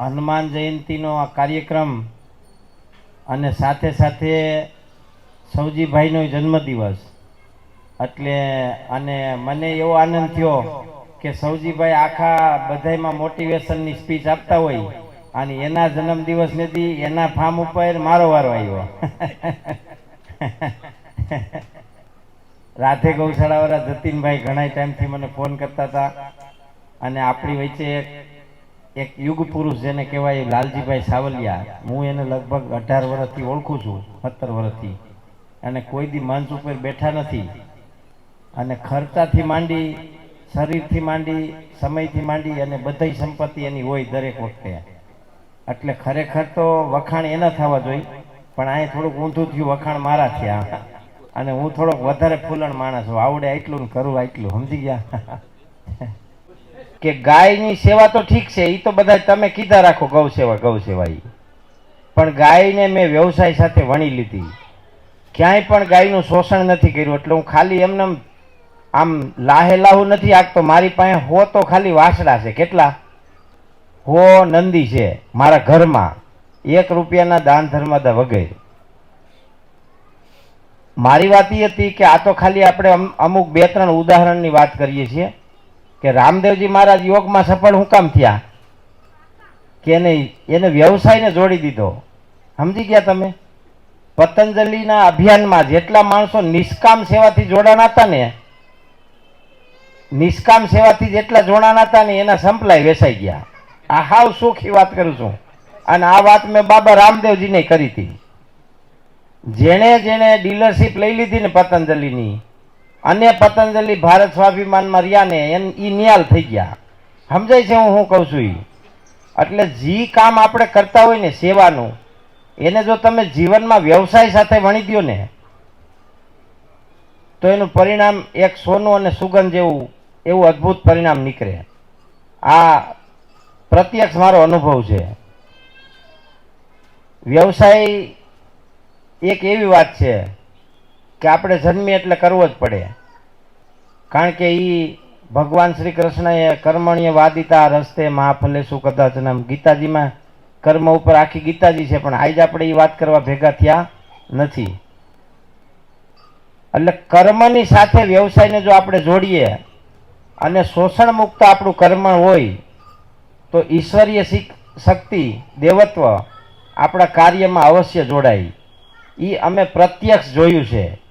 હનુમાન જયંતિનો આ કાર્યક્રમ અને સાથે સાથે સૌજીભાઈનો જન્મદિવસ. એટલે અને મને એવો આનંદ થયો કે સૌજીભાઈ આખા બધાયમાં મોટિવેશનની સ્પીચ આપતા હોય અને એના જન્મદિવસ નથી, એના ફાર્મ ઉપર મારો વારો આવ્યો. રાધે ગૌશાળાવાળા જતીનભાઈ ઘણા ટાઈમથી મને ફોન કરતા હતા. અને આપણી વચ્ચે એક યુગ પુરુષ જેને કહેવાય લાલજીભાઈ સાવલિયા. હું એને લગભગ અઢાર વર્ષથી ઓળખું છું, સત્તર વર્ષથી. અને કોઈ દી મંચ ઉપર બેઠા નથી. અને ખર્ચાથી માંડી, શરીરથી માંડી, સમયથી માંડી અને બધી સંપત્તિ એની હોય દરેક વખતે. એટલે ખરેખર તો વખાણ એના થવા જોઈએ પણ અહીંયા થોડુંક ઊંધું થયું, વખાણ મારા થયા. અને હું થોડોક વધારે ફૂલણ માણસ છું આવડે એટલું કરું એટલું સમજી ગયા? કે ગાયની સેવા તો ઠીક છે એ તો બધા તમે કીધા રાખો ગૌ સેવા ગૌ સેવા પણ ગાયને મેં વ્યવસાય સાથે વણી લીધી. ક્યાંય પણ ગાયનું શોષણ નથી કર્યું, એટલે હું ખાલી એમને આમ લાહે લાહુ નથી આગતો મારી પાસે હો તો ખાલી વાસડા છે. કેટલા? હો નંદી છે, મારા ઘરમાં. એક રૂપિયાના દાન ધર્મદા વગેરે. મારી વાત એ હતી કે આ તો ખાલી આપણે અમુક બે ત્રણ ઉદાહરણની વાત કરીએ છીએ. કે રામદેવજી મહારાજ યોગમાં સફળ હું કામ થયા? કે એને એને વ્યવસાયને જોડી દીધો. સમજી ગયા તમે? પતંજલિના અભિયાનમાં જેટલા માણસો નિષ્કામ સેવાથી જોડાણા હતા ને, નિષ્કામ સેવાથી જેટલા જોડાણા હતા ને, એના સંપલાય વેસાઈ ગયા. આ હાવ સુખી વાત કરું છું. અને આ વાત મેં બાબા રામદેવજીને કરી હતી. જેણે જેણે ડીલરશીપ લઈ લીધી ને પતંજલિની અને પતંજલિ ભારત સ્વાભિમાનમાં રહ્યા ને એન ઈ નિયાલ થઈ ગયા. સમજાય છે હું શું કહું છું ઈ? એટલે જે કામ આપણે કરતા હોય ને સેવાનું, એને જો તમે જીવનમાં વ્યવસાય સાથે વણી દો ને, તો એનું પરિણામ એક સોનું અને સુગંધ જેવું એવું અદ્ભુત પરિણામ નીકળે. આ પ્રત્યક્ષ મારો અનુભવ છે. વ્યવસાય એક એવી વાત છે કે આપણે જન્મીએ એટલે કરવો જ પડે. કારણ કે એ ભગવાન શ્રી કૃષ્ણએ કર્મણીય વાદિતા રસ્તે મહાફલે શું કદાચ નામ ગીતાજીમાં કર્મ ઉપર આખી ગીતાજી છે, પણ આજે આપણે એ વાત કરવા ભેગા થયા નથી. એટલે કર્મની સાથે વ્યવસાયને જો આપણે જોડીએ અને શોષણ મુક્ત આપણું કર્મ હોય, તો ઈશ્વરીય શિક- શક્તિ, દેવત્વ આપણા કાર્યમાં અવશ્ય જોડાય. એ અમે પ્રત્યક્ષ જોયું છે.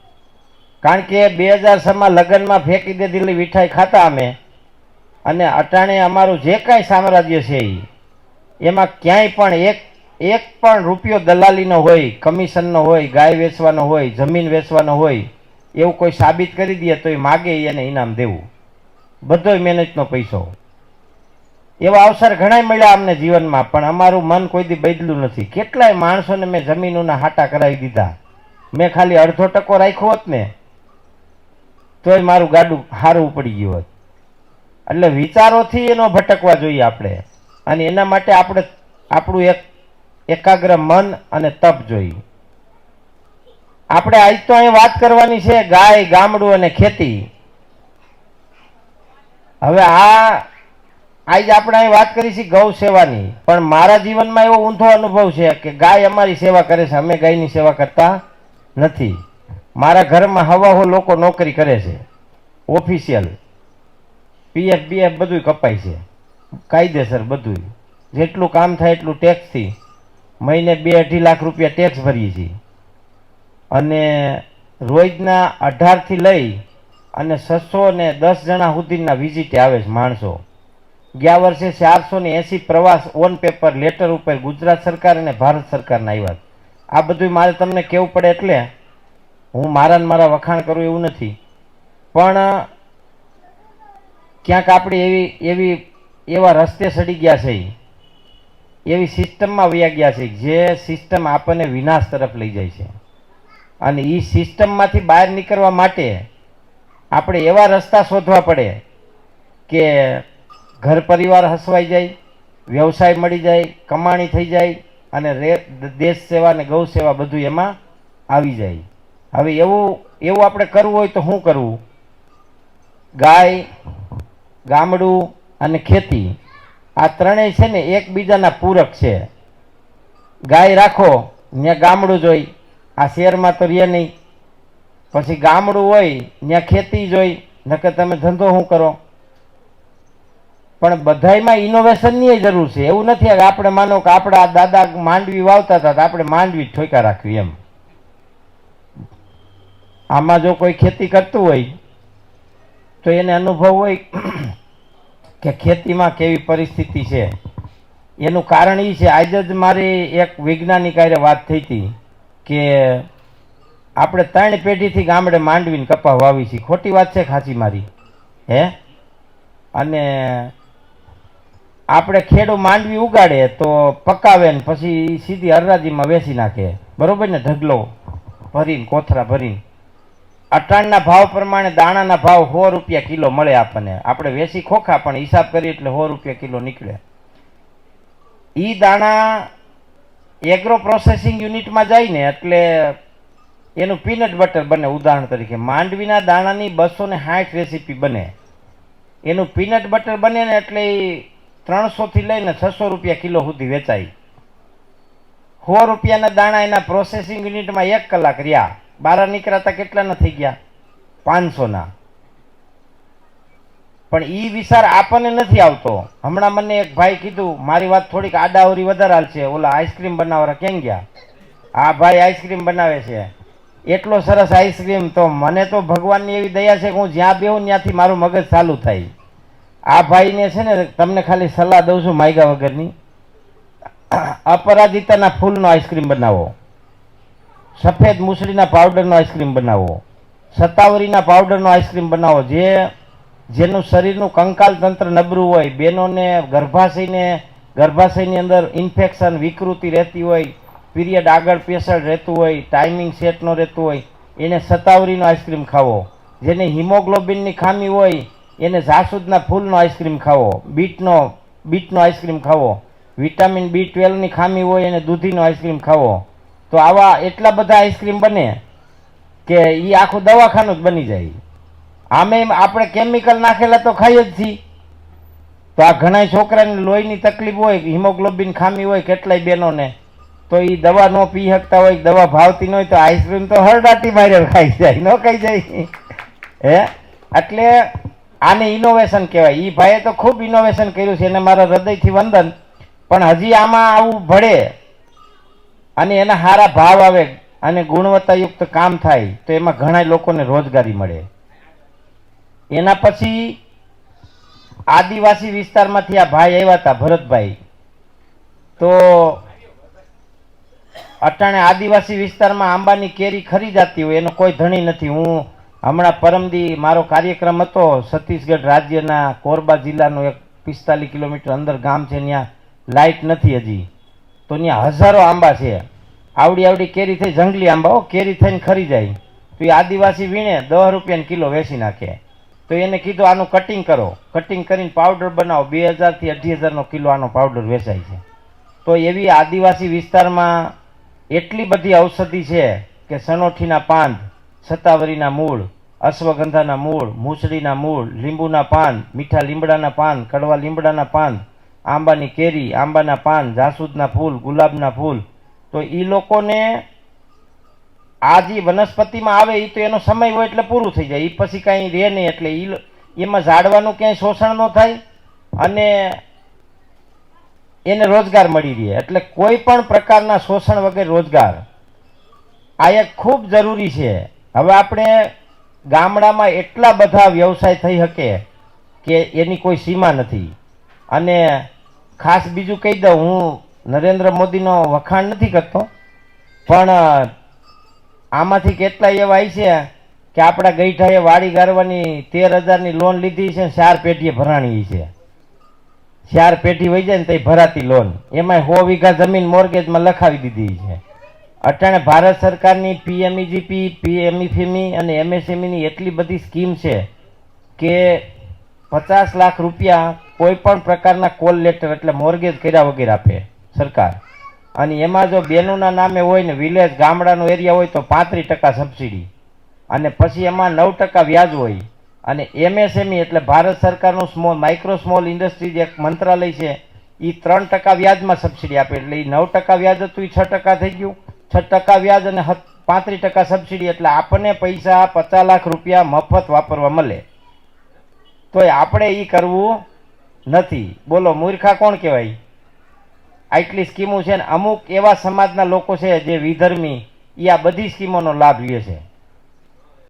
કારણ કે બે હજાર છમાં લગ્નમાં ફેંકી દીધેલી મીઠાઈ ખાતા અમે. અને અટાણે અમારું જે કાંઈ સામ્રાજ્ય છે એ એમાં ક્યાંય પણ એક એક પણ રૂપિયો દલાલીનો હોય, કમિશનનો હોય, ગાય વેચવાનો હોય, જમીન વેચવાનો હોય, એવું કોઈ સાબિત કરી દે તો એ માગે એને ઇનામ દેવું. બધોય મહેનતનો પૈસો. એવા અવસર ઘણાય મળ્યા અમને જીવનમાં, પણ અમારું મન કોઈ દી બદલું નથી. કેટલાય માણસોને મેં જમીનોના હાટા કરાવી દીધા. મેં ખાલી અડધો ટકો રાખ્યો હોત ને તોય મારું ગાડું સારું પડી ગયું હોત એટલે વિચારોથી એનો ભટકવા જોઈએ આપણે. અને એના માટે આપણે આપણું એક એકાગ્ર મન અને તપ જોઈએ. આપણે આજ તો અહીં વાત કરવાની છે ગાય, ગામડું અને ખેતી. હવે આ, આજ આપણે અહીં વાત કરી છે ગૌ સેવાની. પણ મારા જીવનમાં એવો ઊંધો અનુભવ છે કે ગાય અમારી સેવા કરે છે, અમે ગાયની સેવા કરતા નથી. મારા ઘરમાં હવાહો લોકો નોકરી કરે છે. ઓફિશિયલ પીએફ બીએફ બધું કપાય છે. કાયદેસર બધું જેટલું કામ થાય એટલું ટેક્સથી મહિને બે અઢી લાખ રૂપિયા ટેક્સ ભરીએ છીએ. અને રોજના અઢારથી લઈ અને છસો ને દસ જણા સુધીના વિઝિટે આવે છે માણસો. ગયા વર્ષે ચારસો ને એંસી પ્રવાસ ઓન પેપર લેટર ઉપર ગુજરાત સરકાર અને ભારત સરકારના આવ્યા. આ બધું મારે તમને કહેવું પડે એટલે હું મારા મારા વખાણ કરું એવું નથી. પણ, ક્યાંક આપણે એવી એવી, એવા રસ્તે સડી ગયા છે. એવી સિસ્ટમમાં વયા ગયા છે જે સિસ્ટમ આપણને વિનાશ તરફ લઈ જાય છે. અને એ સિસ્ટમમાંથી બહાર નીકળવા માટે આપણે એવા રસ્તા શોધવા પડે કે ઘર પરિવાર હસવાઈ જાય, વ્યવસાય મળી જાય, કમાણી થઈ જાય અને દેશ સેવા અને ગૌ સેવા બધું એમાં આવી જાય. હવે એવું એવું આપણે કરવું હોય તો શું કરવું? ગાય, ગામડું અને ખેતી. આ ત્રણેય છે ને એકબીજાના પૂરક છે. ગાય રાખો ત્યાં ગામડું જોઈ. આ શહેરમાં તો રહે નહીં. પછી ગામડું હોય ત્યાં ખેતી જોઈ. નકર તમે ધંધો શું કરો? પણ બધાયમાં ઇનોવેશનની જરૂર છે. એવું નથી આપણે માનો કે આપણા દાદા માંડવી વાવતા હતા આપણે માંડવી ઠોકા રાખવી એમ. આમાં જો કોઈ ખેતી કરતું હોય, તો એને અનુભવ હોય કે ખેતીમાં કેવી પરિસ્થિતિ છે. એનું કારણ એ છે, આજે જ મારી એક વૈજ્ઞાનિક આરે વાત થઈ હતી કે આપણે ત્રણ પેઢીથી ગામડે માંડવીને કપા વાવી છીએ. ખોટી વાત છે ખાસી મારી. હે? અને આપણે ખેડો માંડવી ઉગાડે તો પકાવે ને પછી સીધી હરરાજીમાં વેચી નાખે. બરોબર ને? ઢગલો ભરીને, કોથરા ભરીને. અટાણના ભાવ પ્રમાણે દાણાના ભાવ સો રૂપિયા કિલો મળે આપણને. આપણે વેસી ખોખા, પણ હિસાબ કરીએ એટલે સો રૂપિયા કિલો નીકળે. એ દાણા એગ્રો પ્રોસેસિંગ યુનિટમાં જાય ને, એટલે એનું પીનટ બટર બને, ઉદાહરણ તરીકે. માંડવીના દાણાની બસો ને સાઠ રેસીપી બને. એનું પીનટ બટર બને ને, એટલે ત્રણસોથી લઈને છસો રૂપિયા કિલો સુધી વેચાય. સો રૂપિયાના દાણા એના પ્રોસેસિંગ યુનિટમાં એક કલાક રહ્યા. બારા નીકળાતા કેટલાના થઈ ગયા? પાંચસોના. પણ એ વિચાર આપણને નથી આવતો. હમણાં મને એક ભાઈ કીધું, મારી વાત થોડીક આડાવરી વધારે હાલશે ઓલા આઈસ્ક્રીમ બનાવવા કેમ ગયા? આ ભાઈ આઈસ્ક્રીમ બનાવે છે. એટલો સરસ આઈસ્ક્રીમ? તો મને તો ભગવાનની એવી દયા છે કે હું જ્યાં બેહું ત્યાંથી મારું મગજ ચાલુ થાય. આ ભાઈને છે ને, તમને ખાલી સલાહ દઉં છું, માયગા વગરની. અપરાજિતાના ફૂલનો આઈસ્ક્રીમ બનાવો. સફેદ મુસળીના પાવડરનો આઈસ્ક્રીમ બનાવો. સતાવરીના પાવડરનો આઈસ્ક્રીમ બનાવો. જે, જેનું શરીરનું કંકાલ તંત્ર નબળું હોય, બહેનોને ગર્ભાશયને, ગર્ભાશયની અંદર ઇન્ફેક્શન વિકૃતિ રહેતી હોય પીરિયડ આગળ પેસળ રહેતું હોય ટાઈમિંગ સેટ ન રહેતું હોય, એને સતાવરીનો આઈસ્ક્રીમ ખાવો. જેને હિમોગ્લોબિનની ખામી હોય, એને જાસૂદના ફૂલનો આઈસ્ક્રીમ ખાવો. બીટનો બીટનો આઈસ્ક્રીમ ખાવો. વિટામિન બી ટ્વેલ્વની ખામી હોય, એને દૂધીનો આઈસ્ક્રીમ ખાવો. તો આવા એટલા બધા આઈસ્ક્રીમ બને કે એ આખું દવાખાનું જ બની જાય. આમે આપણે કેમિકલ નાખેલા તો ખાઈ જ છીએ. તો આ ઘણા છોકરાને લોહીની તકલીફ હોય, હિમોગ્લોબિન ખામી હોય, કેટલાય બહેનોને, તો એ દવા ન પી શકતા હોય, દવા ભાવતી ન હોય, તો આઈસ્ક્રીમ તો હરડાટી મારે ખાઈ જાય, ન ખાઈ જાય. હે? એટલે આને ઇનોવેશન કહેવાય. એ ભાઈએ તો ખૂબ ઇનોવેશન કર્યું છે, એને મારા હૃદયથી વંદન. પણ હજી આમાં આવું ભળે અને એના સારા ભાવ આવે અને ગુણવત્તાયુક્ત કામ થાય, તો એમાં ઘણા લોકોને રોજગારી મળે. એના પછી આદિવાસી વિસ્તારમાંથી આ ભાઈ આવ્યા હતા, ભરતભાઈ. તો અટાણે આદિવાસી વિસ્તારમાં આંબાની કેરી ખરી જતી હોય, એનો કોઈ ધણી નથી. હું હમણાં પરમદી મારો કાર્યક્રમ હતો, છત્તીસગઢ રાજ્યના કોરબા જિલ્લાનું એક પિસ્તાલીસ કિલોમીટર અંદર ગામ છે, ત્યાં લાઇટ નથી હજી. તો ત્યાં હજારો આંબા છે. આવડી આવડી કેરી થઈ, જંગલી આંબા હો, કેરી થઈને ખરી જાય. તો એ આદિવાસી વીણે દસ રૂપિયાને કિલો વેચી નાખે. તો એને કીધું, આનું કટિંગ કરો. કટિંગ કરીને પાવડર બનાવો. બે હજારથી અઢી હજારનો કિલો આનો પાવડર વેચાય છે. તો એવી આદિવાસી વિસ્તારમાં એટલી બધી ઔષધિ છે કે સનોઠીના પાન સત્તાવરીના મૂળ, અશ્વગંધાના મૂળ, મૂછડીના મૂળ, લીંબુના પાન મીઠા લીમડાના પાન કડવા લીમડાના પાન આંબાની કેરી, આંબાના પાન, જાસૂદના ફૂલ, ગુલાબના ફૂલ. તો એ લોકોને આ જે વનસ્પતિમાં આવે એ તો એનો સમય હોય એટલે પૂરું થઈ જાય. એ પછી કાંઈ રહે નહીં એટલે એ એમાં ઝાડવાનું ક્યાંય શોષણ ન થાય અને એને રોજગાર મળી રહે. એટલે કોઈ પણ પ્રકારના શોષણ વગર રોજગાર. આ એક ખૂબ જરૂરી છે. હવે આપણે ગામડામાં એટલા બધા વ્યવસાય થઈ શકે કે એની કોઈ સીમા નથી. અને ખાસ બીજું કહી દઉં, હું નરેન્દ્ર મોદીનો વખાણ નથી કરતો, પણ આમાંથી કેટલાય એવા છે કે આપણા ગઈઠાએ વાડી ગાળવાની તેર હજારની લોન લીધી છે ચાર પેઢીએ ભરાણી છે. ચાર પેઢી વહી જાય ને તો ભરાતી લોન. એમાં સો વીઘા જમીન મોર્ગેજમાં લખાવી દીધી છે. અટાણે ભારત સરકારની પીએમઈજીપી, પીએમઈફીમી અને એમએસએમઈની એટલી બધી સ્કીમ છે કે પચાસ લાખ રૂપિયા કોઈ પણ પ્રકારના કોલ લેટર એટલે મોર્ગેજ કર્યા વગેરે આપે સરકાર. અને એમાં જો બેનોના નામે હોય ને વિલેજ ગામડાનો એરિયા હોય તો પાંત્રીસ ટકા સબસિડી. અને પછી એમાં નવ ટકા વ્યાજ હોય. અને એમએસએમઈ એટલે ભારત સરકારનું સ્મોલ માઇક્રો સ્મોલ ઇન્ડસ્ટ્રીઝ એક મંત્રાલય છે એ ત્રણ ટકા વ્યાજમાં સબસિડી આપે. એટલે એ નવ ટકા વ્યાજ હતું એ છ ટકા થઈ ગયું. છ ટકા વ્યાજ અને પાંત્રીસ ટકા સબસિડી એટલે આપણને પૈસા પચાસ લાખ રૂપિયા મફત વાપરવા મળે. તોય આપણે એ કરવું નથી. બોલો, મૂર્ખા કોણ કહેવાય? આટલી સ્કીમો છે ને અમુક એવા સમાજના લોકો છે જે વિધર્મી એ આ બધી સ્કીમોનો લાભ લે છે.